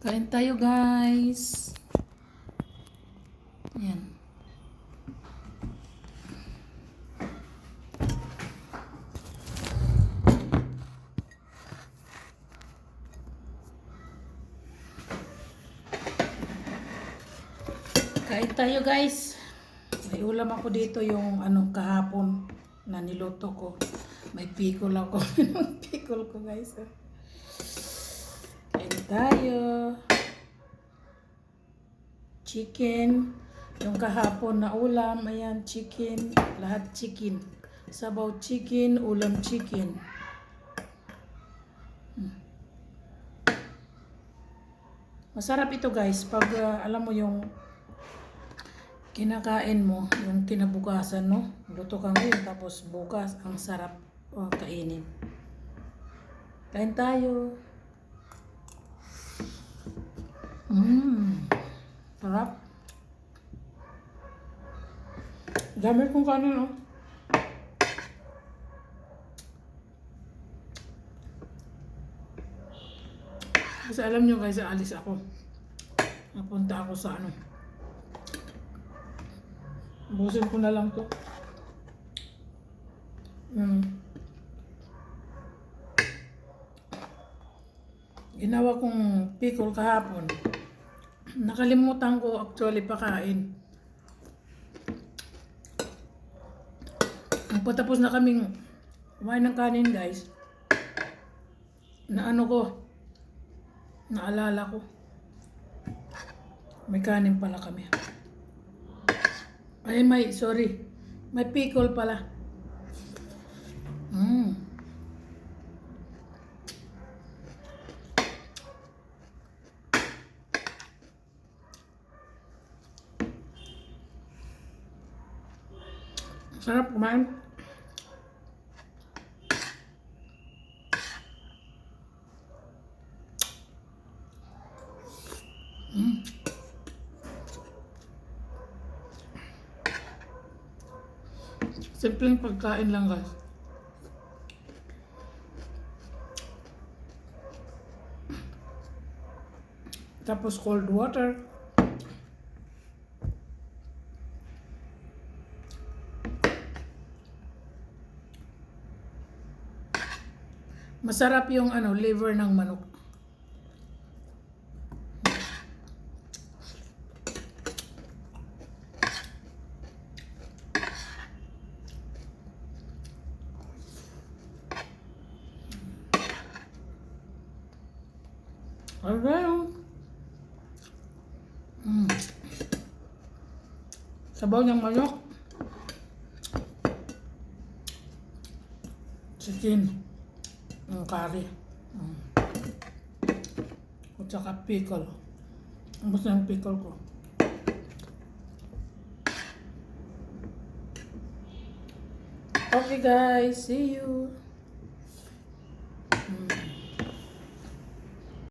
Kain tayo guys. Yan. Kain tayo guys. May ulam ako dito yung ano kahapon na niluto ko. May pikol ako. pikol ko guys. ah. Tayo. Chicken. Yung kahapon na ulam, ayan, chicken. Lahat chicken. Sabaw chicken, ulam chicken. Hmm. Masarap ito guys. Pag ah, alam mo yung kinakain mo, yung kinabukasan, no? Luto ka ngayon, tapos bukas, ang sarap uh, kainin. Kain tayo. Mmm. Sarap. Gamit kong kanin, oh. Kasi alam nyo guys, alis ako. Napunta ako sa ano. Busin ko na lang to. Mm. Ginawa kong pickle kahapon. Nakalimutan ko actually pakain. Patapos na kaming kumain ng kanin guys, na ano ko, naalala ko, may kanin pala kami. Ay, may, sorry. May pickle pala. Mm. Sarap kumain. Mm. Simpleng pagkain lang guys. Tapos cold water. Masarap yung ano, liver ng manok. Alright. Mm. Sabaw ng manok. Chicken. Yung curry. Mm. At saka pickle. Ang gusto ng pickle ko. Okay guys, see you.